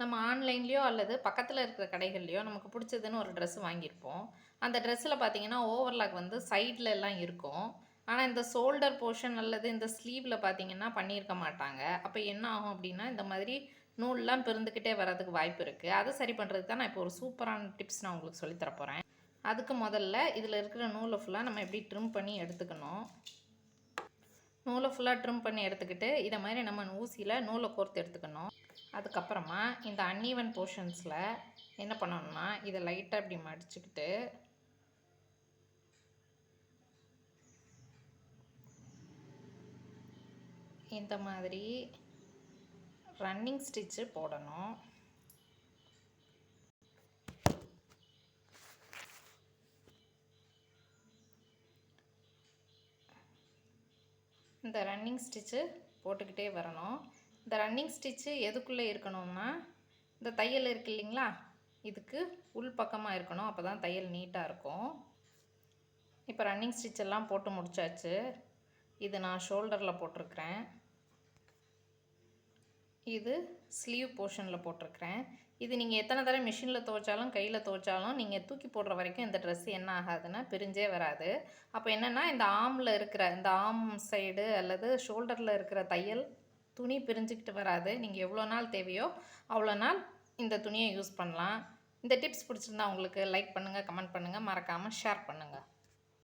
நம்ம ஆன்லைன்லேயோ அல்லது பக்கத்தில் இருக்கிற கடைகள்லையோ நமக்கு பிடிச்சதுன்னு ஒரு ட்ரெஸ் வாங்கியிருப்போம். அந்த ட்ரெஸ்ஸில் பார்த்தீங்கன்னா ஓவர்லாக் வந்து சைடில் எல்லாம் இருக்கும். ஆனால் இந்த ஷோல்டர் போர்ஷன் அல்லது இந்த ஸ்லீவில் பார்த்தீங்கன்னா பண்ணியிருக்க மாட்டாங்க. அப்போ என்ன ஆகும் அப்படின்னா இந்த மாதிரி நூல்லாம் பிறந்துக்கிட்டே வர்றதுக்கு வாய்ப்பு இருக்குது அதை சரி பண்ணுறதுக்கு தான் நான் இப்போ ஒரு சூப்பரான டிப்ஸ் நான் உங்களுக்கு சொல்லித் போகிறேன் அதுக்கு முதல்ல இதில் இருக்கிற நூலை ஃபுல்லாக நம்ம எப்படி ட்ரிம் பண்ணி எடுத்துக்கணும்? நூலை ஃபுல்லாக ட்ரிம் பண்ணி எடுத்துக்கிட்டு இதை மாதிரி நம்ம ஊசியில் நூலை கோர்த்து எடுத்துக்கணும். அதுக்கப்புறமா இந்த அன்ஈவன் போர்ஷன்ஸில் என்ன பண்ணணும்னா இதை லைட்டாக இப்படி மடிச்சுக்கிட்டு இந்த மாதிரி ரன்னிங் ஸ்டிச்சு போடணும். இந்த ரன்னிங் ஸ்டிச்சு போட்டுக்கிட்டே வரணும். இந்த ரன்னிங் ஸ்டிச்சு எதுக்குள்ளே இருக்கணும்னா இந்த தையல் இருக்கு இல்லைங்களா? இதுக்கு உள் பக்கமாக இருக்கணும். அப்போ தான் தையல் நீட்டாக இருக்கும். இப்போ ரன்னிங் ஸ்டிச் எல்லாம் போட்டு முடிச்சாச்சு. இது நான் ஷோல்டரில் போட்டிருக்கிறேன். இது ஸ்லீவ் போர்ஷனில் போட்டிருக்கிறேன். இது நீங்கள் எத்தனை தடவை மிஷினில் துவைச்சாலும் கையில் துவைச்சாலும் நீங்கள் தூக்கி போடுற வரைக்கும் இந்த ட்ரெஸ் என்ன ஆகாதுன்னா பிரிஞ்சே வராது. அப்போ என்னென்னா இந்த ஆமில் இருக்கிற இந்த ஆம் சைடு அல்லது ஷோல்டரில் இருக்கிற தையல் துணி பிரிஞ்சுக்கிட்டு வராது. நீங்கள் எவ்வளோ நாள் தேவையோ அவ்வளோ நாள் இந்த துணியை யூஸ் பண்ணலாம். இந்த டிப்ஸ் பிடிச்சிருந்தா உங்களுக்கு லைக் பண்ணுங்கள் கமெண்ட் பண்ணுங்கள் மறக்காமல் ஷேர் பண்ணுங்கள்